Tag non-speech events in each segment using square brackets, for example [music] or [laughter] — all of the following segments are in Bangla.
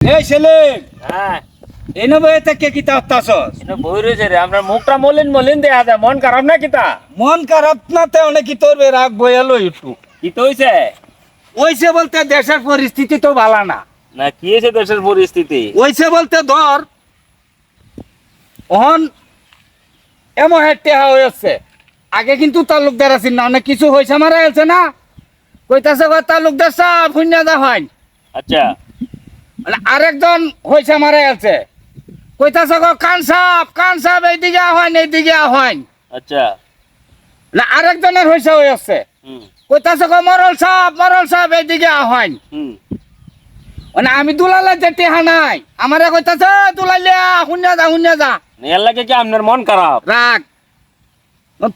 এই ছেলে হ্যাঁ। এনে বয়ে থেকে কিতা হতাছস এটা বই রয়েছে রে আমরা মুখটা মলিন মলিন যায় মন খারাপ না কিতা মন খারাপ না তে অনেক কি তোর রাগ একটু কি তো হইছে? ওইছে বলতে দেশের পরিস্থিতি তো ভালো না। না কি হয়েছে দেশের পরিস্থিতি? ওইছে বলতে ধর অহন এমন হেঁটে হয়েছে আগে কিন্তু তালুকদার আছেন না অনেক কিছু হয়েছে মারা গেছে না। কইতাছে তালুকদার সাহ ভুইনা দা হয় আচ্ছা। আরেকজন হয়েছে মারা গেছে কইতাছে গো কান সাপ কান সাপ এইদিকে হয় এইদিকে হয় আচ্ছা। না আরেকজনের হয়েছে হয়েছে হুম। কইতাছে গো মরল সাপ মরল সাপ এইদিকে হয় হুম। মানে আমি দুলালে যে টেহা নাই আমারে কইতাছে দুলালিয়া শুনিয়া যা শুনিয়া যা। এর লাগে কি আপনার মন খারাপ? রাগ।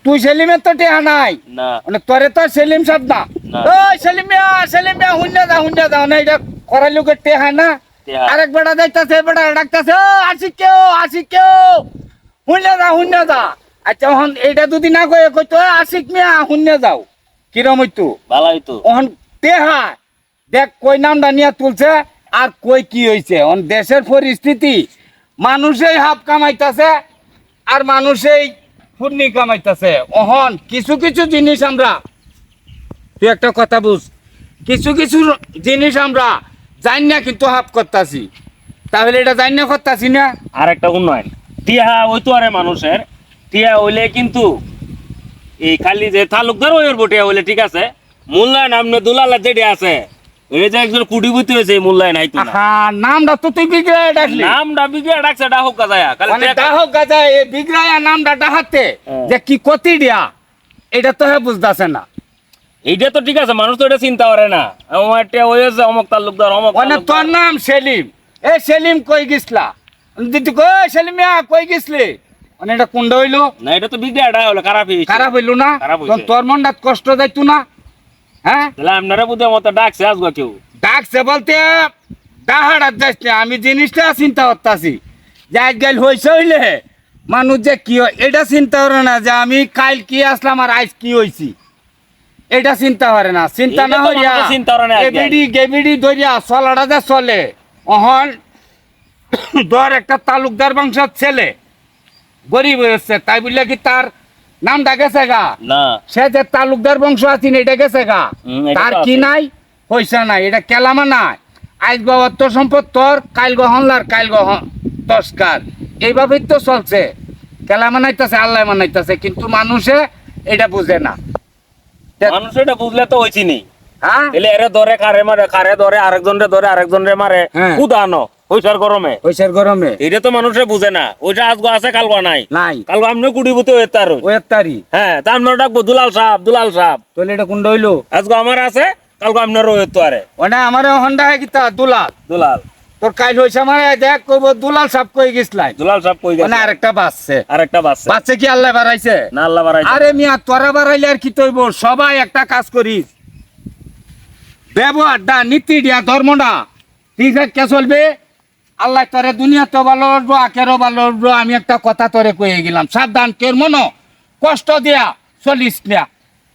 তুই সেলিমের তো টেহা নাই। না। মানে তোরে তো সেলিম সাপ না। না। ওই সেলিম মিয়া সেলিম মিয়া শুনিয়া যা শুনিয়া যা। না এটা করার লোকের টেহা না। আরেক বেটা যাইতাছে বেটা ডাকতাছে আসি কেউ আসি কেউ! শুনিয়া যা শুনিয়া যা। আচ্ছা ওহন এইটা যদি না কয়ে কইতো "এ, আশিক মিয়া শুনিয়া যাও। কিরম হইতো? ভালোই তো ওহন টেহা দেখ কই নামটা নিয়ে তুলছে আর কই কি হয়েছে অন দেশের পরিস্থিতি মানুষেই হাফ কামাইতাছে আর মানুষেই ফুর্নি কামাইতাছে। ওহন কিছু কিছু জিনিস আমরা তুই একটা কথা বুঝ কিছু কিছু জিনিস আমরা জানি না কিন্তু হাফ করতাছি। তাহলে এটা জানি না করতাছি না? আর একটা উন্নয়ন। টিয়া ওই তো আরে মানুষের টিয়া হইলে কিন্তু এই খালি যে তালুকদার ওই বটে হইলে ঠিক আছে মূল্যায়ন আপনার দুলালা যেটা আছে। এই যে একজন কুটিপুতি হয়েছে এই মূল্যায়ন হাইতো হ্যাঁ নামটা তো তুই বিগ্রায় ডাকলি। নাম ডাবি গিয়ে ডাকছে ডাকুক গাজায়া। মানে ডাহক গাজা এ বিগ্রায়া নামটা ডাহাতে হ্যাঁ। যে কি কতি দিয়া এটা তো হে বুঝতাছে না। এইটা তো ঠিক আছে মানুষ তো এটা চিন্তা করে না। আমার একটা ওই আছে অমক তালুকদার অমক মানে তোর নাম সেলিম। এ সেলিম কই গিসলা? দিদি কই সেলিমিয়া কই গিসলি? মানে এটা কোনটা হইল? না এটা তো বিদ্যা এটা হলো খারাপ হয়েছে খারাপ হইল না? তোর মনটা কষ্ট যাইতো না? হ্যাঁ? তাহলে আপনারা বুঝে মতো ডাকছে আসব কেউ। ডাকছে বলতে ডাহাড়াত যাইস না আমি জিনিসটা চিন্তা করতাছি। যে আজকাল হয়েছে হইলে মানুষ যে কি এটা চিন্তা করে না যে আমি কাল কি আসলাম আর আজ কি হয়েছি এটা চিন্তা করে না চিন্তা না হইয়া চিন্তা করে না আজকাল। গেবিডি ধরিয়া চলাটা যে চলে। অহন [coughs] ধর একটা তালুকদার বংশের ছেলে গরিব হয়েছে তাই বললে কি তার নামটা গেছে গা? না। সে যে তালুকদার বংশ আছেন এটা গেছে গা? তার কি নাই? পয়সা নাই এটা কেলামা নাই। আজ বাবা তোর সম্পদ তোর কাইল গহনলার কাইল গহন তস্কার। এইভাবেই তো চলছে। কেলামা নাইতাছে আল্লাহ মানাইতাছে কিন্তু মানুষে এটা বুঝে না। তে- মানুষ এটা বুঝলে তো হ্যাঁ? এরে ধরে কারে মারে কারে ধরে আরেকজন রে ধরে আরেকজন রে মারে। হ্যাঁ। কুদানো পয়সার গরমে। পয়সার গরমে। এটা তো মানুষে বুঝে না। ওইটা আজগো আছে কালগো নাই। নাই। কালগো আপনি কুড়িপুতে হয়ে তার ও এক তারি হ্যাঁ ডাকবো দুলাল সাহেব দুলাল সাহেব। তাহলে এটা কোনটা হইল? আজগো আমার আছে কালগো আপনার রয়ে তো আরে। ওটা আমার হন্ডা হয়ে গিতা দুলাল। দুলাল। তোর কাইল হয়েছে আমার দেখ কইব দুলাল সাপ কই গেছলাই দুলাল সাহেব কই মানে গেছে আরেকটা বাঁচছে আরেকটা বাচ্চা বাচ্চা কি আল্লাহ বাড়াইছে? না আল্লাহ বাড়াই আরে মিয়া তোরা বাড়াইলে আর কি তৈব? সবাই একটা কাজ করিস ব্যবহারটা নীতি দিয়া ধর্মটা ঠিক কে চলবে? আল্লাহ তোরে দুনিয়া তো ভালো উঠবো আখেরও ভালো উঠবো আমি একটা কথা তোরে কয়ে গেলাম সাবধান তোর মনো। কষ্ট দিয়া চলিস না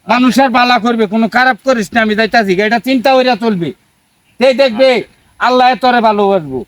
মানুষের বালা করবে কোনো খারাপ করিস না। আমি যাইতাছি এটা চিন্তা করিয়া চলবে। সেই দেখবে আল্লাহ তরে ভালো বাসবো